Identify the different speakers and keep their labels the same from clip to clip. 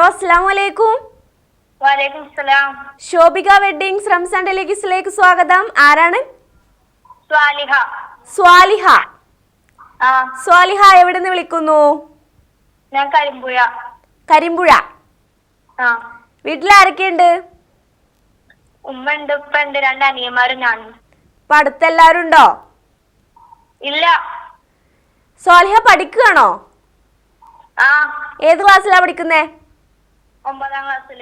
Speaker 1: Hello അസ്സാം വലൈക്കും
Speaker 2: Shobhika
Speaker 1: Shobhika weddings Ramzan ഡെലിഗീസിലേക്ക് സ്വാഗതം. ആരാണ്?
Speaker 2: സ്വാലിഹ.
Speaker 1: സ്വാലിഹ. എവിടെ നിന്ന് വിളിക്കുന്നു?
Speaker 2: ഞാൻ കരിമ്പുഴ.
Speaker 1: കരിമ്പുഴ. വീട്ടിൽ ആരൊക്കെയുണ്ട്
Speaker 2: ഉമ്മ ഉണ്ട് ഉപ്പ ഉണ്ട് രണ്ട് അനിയന്മാരും ഞാനും.
Speaker 1: ഉണ്ടോ?
Speaker 2: ഇല്ല.
Speaker 1: സ്വാലിഹ പഠിക്കുകയാണോ ഏത് ക്ലാസ്സിലാ പഠിക്കുന്നേ?
Speaker 2: ഒമ്പതാം ക്ലാസ്സിൽ.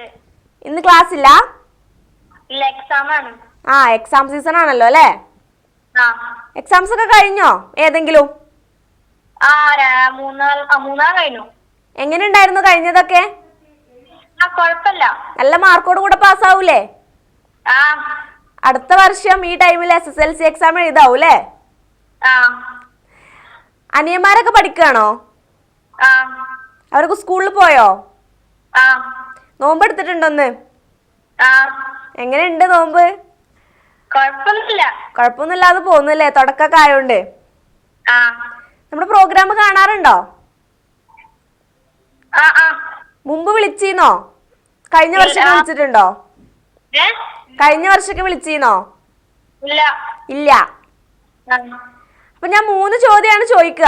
Speaker 1: ഇന്ന് ക്ലാസ് ഇല്ല?
Speaker 2: ഇല്ല എക്സാം ആണ്.
Speaker 1: ആ എക്സാം സീസൺ ആണല്ലോ അല്ലേ? എക്സാംസ് ഒക്കെ കഴിഞ്ഞോ? ഏതെങ്കിലും?
Speaker 2: ആ കഴിഞ്ഞു.
Speaker 1: എങ്ങനെ ഉണ്ടായിരുന്നു കഴിഞ്ഞതൊക്കെ നല്ല മാർക്കോട് കൂടെ പാസ്സാവൂലേ? അടുത്ത വർഷം ഈ ടൈമിൽ S S L C exam
Speaker 2: എഴുതാവൂലേ
Speaker 1: അനിയന്മാരൊക്കെ പഠിക്കുകയാണോ അവരൊക്കെ സ്കൂളിൽ പോയോ? നോമ്പ് എടുത്തിട്ടുണ്ടോന്ന് എങ്ങനെയുണ്ട് നോമ്പ്?
Speaker 2: കുഴപ്പമൊന്നുമില്ല.
Speaker 1: കുഴപ്പമൊന്നുമില്ലാതെ പോകുന്നില്ലേ? തുടക്കൊക്കെ ആയോണ്ട്. നമ്മുടെ പ്രോഗ്രാം കാണാറുണ്ടോ? മുമ്പ് വിളിച്ചീന്നോ? കഴിഞ്ഞ വർഷമൊക്കെ. വിളിച്ചിട്ടുണ്ടോ? കഴിഞ്ഞ വർഷമൊക്കെ വിളിച്ചീന്നോ?
Speaker 2: ഇല്ല.
Speaker 1: അപ്പൊ ഞാൻ മൂന്ന് ചോദ്യമാണ് ചോദിക്കുക.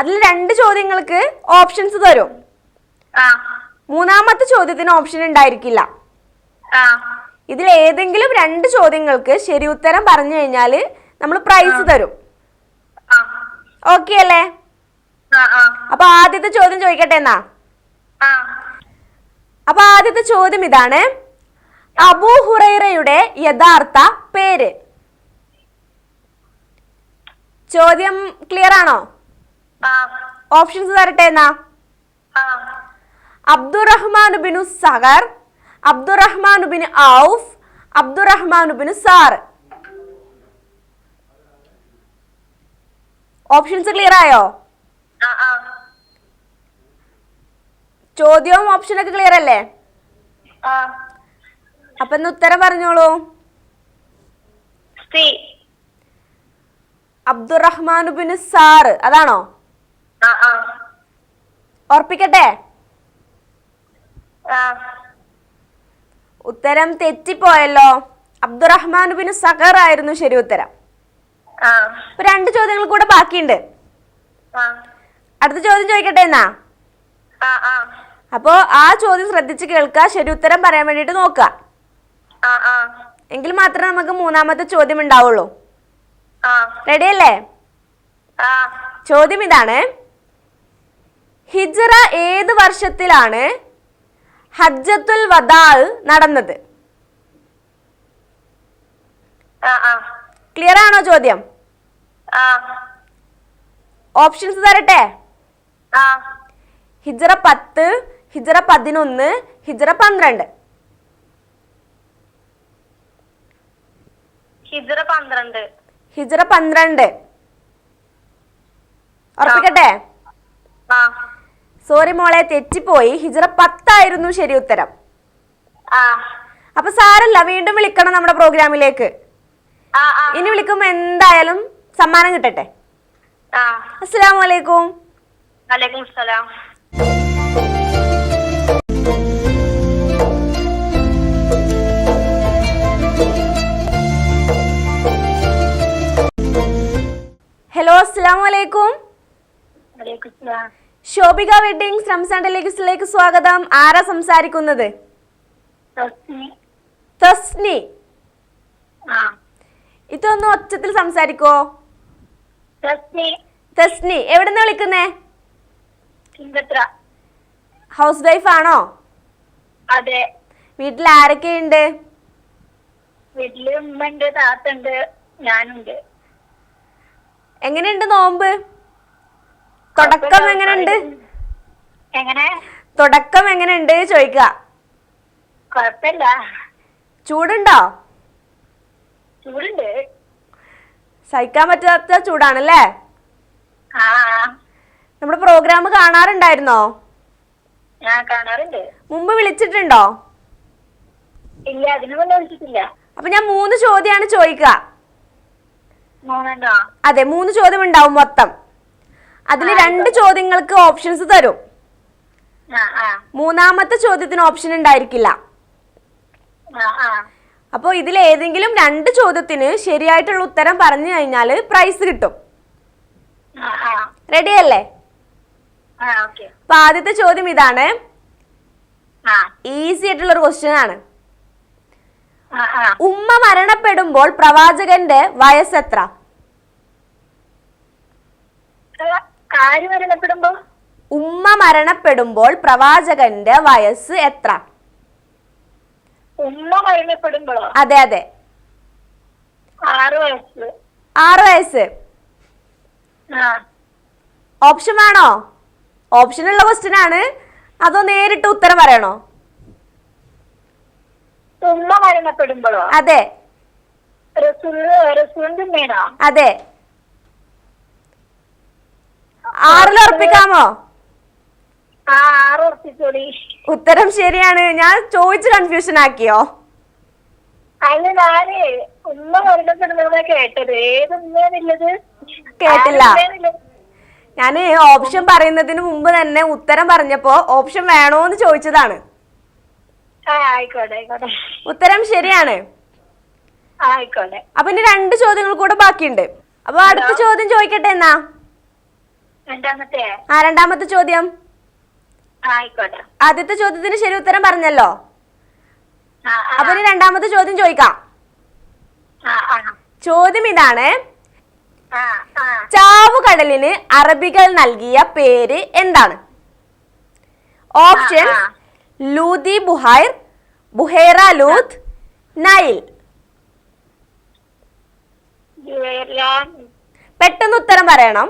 Speaker 1: അതിൽ രണ്ട് ചോദ്യങ്ങൾക്ക് ഓപ്ഷൻസ് തരും. മൂന്നാമത്തെ ചോദ്യത്തിന് ഓപ്ഷൻ ഉണ്ടായിരിക്കില്ല. ഇതിൽ ഏതെങ്കിലും രണ്ട് ചോദ്യങ്ങൾക്ക് ശരി ഉത്തരം പറഞ്ഞു കഴിഞ്ഞാൽ നമ്മൾ പ്രൈസ് തരും. ഓക്കെ അല്ലേ? അപ്പൊ ആദ്യത്തെ ചോദ്യം ചോദിക്കട്ടെ എന്നാ? അപ്പൊ ആദ്യത്തെ ചോദ്യം ഇതാണ്. അബൂ ഹുറൈറയുടെ യഥാർത്ഥ പേര്. ചോദ്യം ക്ലിയർ ആണോ? ഓപ്ഷൻസ് തരട്ടെ എന്നാ? അബ്ദുറഹ്മാൻ ബിനു സഹർ Abdurrahman bin Auf Abdurrahman bin sir. Options clear ആയോ? ചോദ്യവും ഓപ്ഷനൊക്കെ ക്ലിയർ അല്ലേ? അപ്പൊ ഇന്ന് ഉത്തരം പറഞ്ഞോളൂ. അബ്ദുറഹ്മാൻ ബിൻ സാർ. അതാണോ? ഓർപ്പിക്കട്ടെ ഉത്തരം തെറ്റിപ്പോയല്ലോ. അബ്ദുറഹ്മാൻ ബിൻ സഖർ ആയിരുന്നു ശരി ഉത്തരം. രണ്ട് ചോദ്യങ്ങൾ കൂടെ ബാക്കിയുണ്ട്. അടുത്ത ചോദ്യം ചോദിക്കട്ടെ എന്നാ?
Speaker 2: അപ്പോ ആ
Speaker 1: ചോദ്യം ശ്രദ്ധിച്ച് കേൾക്കുക ശരി ഉത്തരം പറയാൻ
Speaker 2: വേണ്ടിട്ട് നോക്ക.
Speaker 1: എങ്കിൽ മാത്രമേ നമുക്ക് മൂന്നാമത്തെ ചോദ്യം ഉണ്ടാവുള്ളൂ. റെഡി അല്ലേ? ചോദ്യം ഇതാണ്. ഹിജറ ഏത് വർഷത്തിലാണ് ഹജ്ജത്തുൽ വദാൽ നടന്നത്. ക്ലിയർ ആണോ ചോദ്യം? ഓപ്ഷൻസ് തരട്ടെ? ഹിജറ പത്ത് ഹിജറ പതിനൊന്ന് ഹിജറ പന്ത്രണ്ട്.
Speaker 2: ഹിജറ പന്ത്രണ്ട്.
Speaker 1: ഹിജ്റ പന്ത്രണ്ട്. ഉറപ്പിക്കട്ടെ? സോറി മോളെ തെറ്റിപ്പോയി. ഹിജറ പത്തായിരുന്നു ശരി ഉത്തരം.
Speaker 2: ആ.
Speaker 1: അപ്പൊ സാരല്ല വീണ്ടും വിളിക്കണം നമ്മുടെ പ്രോഗ്രാമിലേക്ക്. ഇനി വിളിക്കുമ്പോ എന്തായാലും സമ്മാനം കിട്ടട്ടെ. അലൈക്കും
Speaker 2: വലൈക്കും
Speaker 1: ഹലോ അസ്സലാമു അലൈക്കും
Speaker 2: വലൈക്കും സലാം
Speaker 1: ശോഭിക വെഡിങ് ഡെലിഗസിലേക്ക് സ്വാഗതം. ആരാ സംസാരിക്കുന്നത്?
Speaker 2: തസ്നി.
Speaker 1: ഇതൊന്ന് ഒച്ചത്തിൽ സംസാരിക്കോ?
Speaker 2: തസ്നി.
Speaker 1: എവിടുന്ന് വിളിക്കുന്നേ? ഹൗസ് വൈഫ് ആണോ?
Speaker 2: അതെ.
Speaker 1: വീട്ടിൽ ആരൊക്കെയുണ്ട്?
Speaker 2: വീട്ടിൽ ഉമ്മ ഉണ്ട് താത്തുണ്ട് ഞാനുണ്ട്.
Speaker 1: എങ്ങനെയുണ്ട് നോമ്പ്? തുടക്കം എങ്ങനെയുണ്ട്?
Speaker 2: എങ്ങനെ?
Speaker 1: തുടക്കം എങ്ങനെയുണ്ട് ചോദിക്കുക.
Speaker 2: കൊഴപ്പില്ല
Speaker 1: ചൂടുണ്ടോ?
Speaker 2: ചൂടുണ്ട്.
Speaker 1: സഹിക്കാൻ പറ്റാത്ത ചൂടാണല്ലേ? നമ്മുടെ പ്രോഗ്രാം കാണാറുണ്ടായിരുന്നോ?
Speaker 2: കാണാറുണ്ട്.
Speaker 1: മുമ്പ് വിളിച്ചിട്ടുണ്ടോ?
Speaker 2: ഇല്ല അതിനു മുന്നേ വിളിച്ചിട്ടില്ല.
Speaker 1: അപ്പൊ ഞാൻ മൂന്ന് ചോദ്യമാണ് ചോദിക്കുക. അതെ മൂന്ന് ചോദ്യം ഉണ്ടാവും മൊത്തം. അതിൽ രണ്ട് ചോദ്യങ്ങൾക്ക് ഓപ്ഷൻസ് തരും. മൂന്നാമത്തെ ചോദ്യത്തിന് ഓപ്ഷൻ ഉണ്ടായിരിക്കില്ല. അപ്പോൾ ഇതിൽ ഏതെങ്കിലും രണ്ട് ചോദ്യത്തിന് ശരിയായിട്ടുള്ള ഉത്തരം പറഞ്ഞു കഴിഞ്ഞാൽ പ്രൈസ് കിട്ടും. റെഡി അല്ലേ? അപ്പൊ ആദ്യത്തെ ചോദ്യം ഇതാണ്. ഈസി ആയിട്ടുള്ള ഒരു ക്വസ്റ്റ്യൻ ആണ്. ഉമ്മ മരണപ്പെടുമ്പോൾ പ്രവാചകന്റെ വയസ്സ് എത്ര?
Speaker 2: ആര് മരണപ്പെടുമ്പോ
Speaker 1: ഉമ്മ മരണപ്പെടുമ്പോൾ പ്രവാചകന്റെ വയസ്സ് എത്ര?
Speaker 2: ഉമ്മ മരണപ്പെടുമ്പോഴോ
Speaker 1: അതെ അതെ.
Speaker 2: ആറ് വയസ്സ്.
Speaker 1: ആറ് വയസ്സ്. ഓപ്ഷൻ വേണോ? ഓപ്ഷൻ ഉള്ള ക്വസ്റ്റ്യൻ ആണ്. അതോ നേരിട്ട് ഉത്തരം പറയണോ?
Speaker 2: ഉമ്മ മരണപ്പെടുമ്പോഴോ
Speaker 1: അതെ. അതെ. ആറിൽ ഉറപ്പിക്കാമോ?
Speaker 2: ആ ആറ് ഉറപ്പിച്ചോളി.
Speaker 1: ഉത്തരം ശരിയാണ്. ഞാൻ ചോദിച്ച് കൺഫ്യൂഷൻ ആക്കിയോ? കേട്ടില്ല. ഞാൻ ഓപ്ഷൻ പറയുന്നതിന് മുമ്പ് തന്നെ ഉത്തരം പറഞ്ഞപ്പോ ഓപ്ഷൻ വേണോന്ന് ചോദിച്ചതാണ്. ഉത്തരം ശരിയാണ്. അപ്പൊ ഇനി രണ്ട് ചോദ്യങ്ങൾ കൂടെ ബാക്കിയുണ്ട്. അപ്പൊ അടുത്ത ചോദ്യം ചോദിക്കട്ടെ എന്നാ? ആ രണ്ടാമത്തെ ചോദ്യം. ആദ്യത്തെ ചോദ്യത്തിന് ശരി ഉത്തരം പറഞ്ഞല്ലോ. അപ്പൊ രണ്ടാമത്തെ ചോദ്യം ചോദിക്കാം. ചോദ്യം ഇതാണ്. ചാവുകടലിന് അറബികൾ നൽകിയ പേര് എന്താണ്? ഓപ്ഷൻ. ലൂതി ബുഹൈർ ബുഹേറ ലൂത്ത് നൈൽ. പെട്ടെന്ന് ഉത്തരം പറയണം.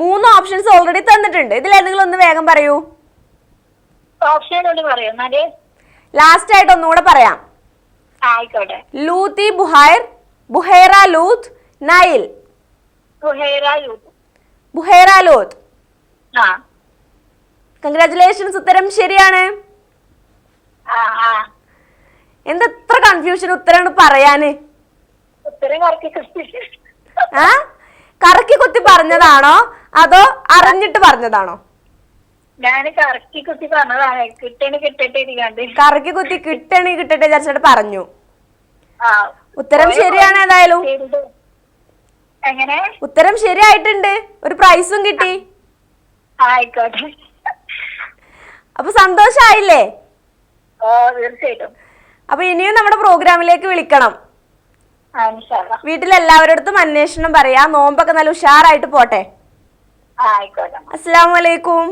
Speaker 1: മൂന്ന് ഓപ്ഷൻസ് ഓൾറെഡി തന്നിട്ടുണ്ട്. ഇതിൽ ഏതെങ്കിലും ഒന്ന് വേഗം പറയൂ. ലാസ്റ്റ് ആയിട്ട് ഒന്നുകൂടെ പറയാം. ലൂത്തി ബുഹൈർ ബുഹൈറ ലൂത്ത് നൈൽ. ബുഹൈറ ലൂത്ത്. കൺഗ്രാറ്റുലേഷൻസ് ഉത്തരം ശരിയാണ്. എന്താ ഇത്ര കൺഫ്യൂഷൻ ഉത്തരം പറയാന്
Speaker 2: കറക്കി
Speaker 1: കുത്തി പറഞ്ഞതാണോ? അതോ അറിഞ്ഞിട്ട് പറഞ്ഞതാണോ?
Speaker 2: ഞാൻ കറക്കി കുത്തി പറഞ്ഞതാണ്. കിട്ടണ കിട്ടട്ടെ
Speaker 1: കറക്കി കുത്തി കിട്ടണി കിട്ടട്ടെ വിചാരിച്ചിട്ട് പറഞ്ഞു. ഉത്തരം ശരിയാണ് ഏതായാലും.
Speaker 2: എങ്ങനെ?
Speaker 1: ഉത്തരം ശരിയായിട്ടുണ്ട്. ഒരു പ്രൈസും കിട്ടി.
Speaker 2: ആയിക്കോട്ടെ.
Speaker 1: അപ്പൊ സന്തോഷായില്ലേ?
Speaker 2: തീർച്ചയായിട്ടും.
Speaker 1: അപ്പൊ ഇനിയും നമ്മുടെ പ്രോഗ്രാമിലേക്ക് വിളിക്കണം. വീട്ടിലെല്ലാവരടുത്തും അന്വേഷണം പറയാ. നോമ്പൊക്കെ നല്ല ഉഷാറായിട്ട് പോട്ടെ. അസ്സാം വലൈക്കും.